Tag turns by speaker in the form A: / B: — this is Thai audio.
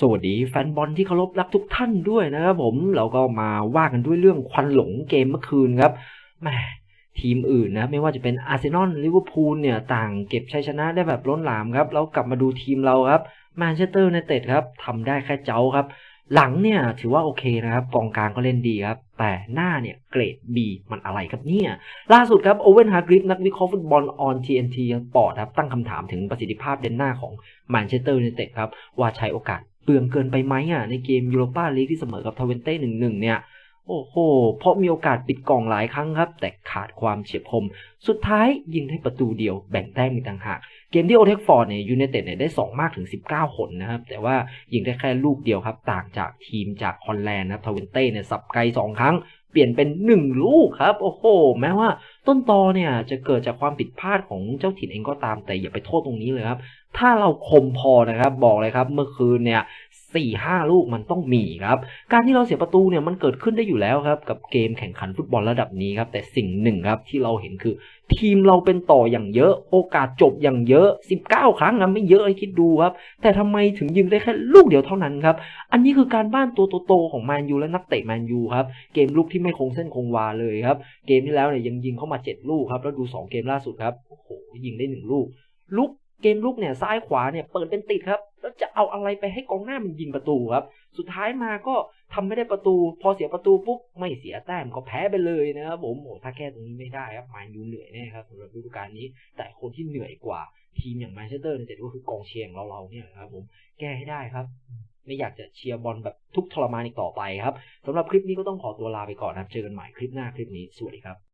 A: สวัสดีแฟนบอลที่เคารพรักทุกท่านด้วยนะครับผมเราก็มาว่ากันด้วยเรื่องควันหลงเกมเมื่อคืนครับแหมทีมอื่นนะไม่ว่าจะเป็นอาร์เซนอลลิเวอร์พูลเนี่ยต่างเก็บชัยชนะได้แบบล้นหลามครับแล้วกลับมาดูทีมเราครับแมนเชสเตอร์ยูไนเต็ดครับทำได้แค่เจ้าครับ หลังเนี่ยถือว่าโอเคนะครับกองกลางก็เล่นดีครับ แต่หน้าเนี่ยเกรด B มันอะไรครับเนี่ยล่าสุดครับโอเวนฮาร์กริฟนักวิเคราะห์ฟุตบอลออน TNT ยังปอดครับตั้งคำถามถึงประสิทธิภาพเด่นหน้าของแมนเชสเตอร์ยูไนเต็ดครับว่าใช้โอกาส เปลืองเกินไปไหมอะในเกมยูโรปาลีกที่เสมอกับทเวนเต้หนึ่งหนึ่งเนี่ยโอ้โห เพราะมีโอกาสปิดกล่องหลายครั้งครับ แต่ขาดความเฉียบคม สุดท้ายยิงได้ประตูเดียวแบ่งแต้มอีกต่างหาก เกมที่โอเทคฟอร์ดเนี่ยยูไนเต็ดเนี่ยได้ 2 มากถึง 19 คนนะครับ แต่ว่ายิงได้แค่ลูกเดียวครับ ต่างจากทีมจากฮอลแลนด์นะทเวนเต้เนี่ยสับไกล 2 ครั้ง เปลี่ยนเป็น 1 ลูกครับ โอ้โห แม้ว่า ต้นตอเนี่ยจะเกิดจากความผิดพลาดของเจ้าถิ่นเองก็ตามแต่อย่าไปโทษตรงนี้เลยครับ ถ้าเราคมพอนะครับบอกเลยครับ เมื่อคืนเนี่ย สี่ห้าลูกมันต้องมีครับ การที่เราเสียประตูเนี่ยมันเกิดขึ้นได้อยู่แล้วครับ กับเกมแข่งขันฟุตบอลระดับนี้ครับ แต่สิ่งหนึ่งครับที่เราเห็นคือ ทีมเราเป็นต่ออย่างเยอะ โอกาสจบอย่างเยอะ 19 ครั้งนะไม่เยอะให้คิดดูครับ แต่ทำไมถึงยิงได้แค่ลูกเดียวเท่านั้นครับ อันนี้คือการบ้านตัวโตๆของแมนยูและนักเตะแมนยูครับเกมลุกที่ไม่คงเส้นคงวาเลยครับเกมที่แล้วเนี่ยยังยิงเข้ามา 7 ลูกครับแล้วดู 2 เกมล่าสุดครับโอ้โหยิงได้ 1 ลูกลุก เกมลุกเนี่ยซ้ายขวาเนี่ยเปิดเป็นติดครับ แล้วจะเอาอะไรไปให้กองหน้ามันยิงประตูครับ สุดท้ายมาก็ทำไม่ได้ประตู พอเสียประตูปุ๊บไม่เสียแต้มก็แพ้ไปเลยนะครับผมโอ้ถ้าแก้ตรงนี้ไม่ได้ครับแมนยูเหนื่อยแน่ครับสำหรับฤดูกาลนี้ แต่คนที่เหนื่อยกว่าทีมอย่างแมนเชสเตอร์ยูไนเต็ดก็คือกองเชียร์ของเราเราเนี่ยนะครับผมแก้ให้ได้ครับไม่อยากจะเชียร์บอลแบบทุกทรมานอีกต่อไปครับสำหรับคลิปนี้ก็ต้องขอตัวลาไปก่อนนะเจอกันใหม่คลิปหน้าคลิปนี้สวัสดีครับ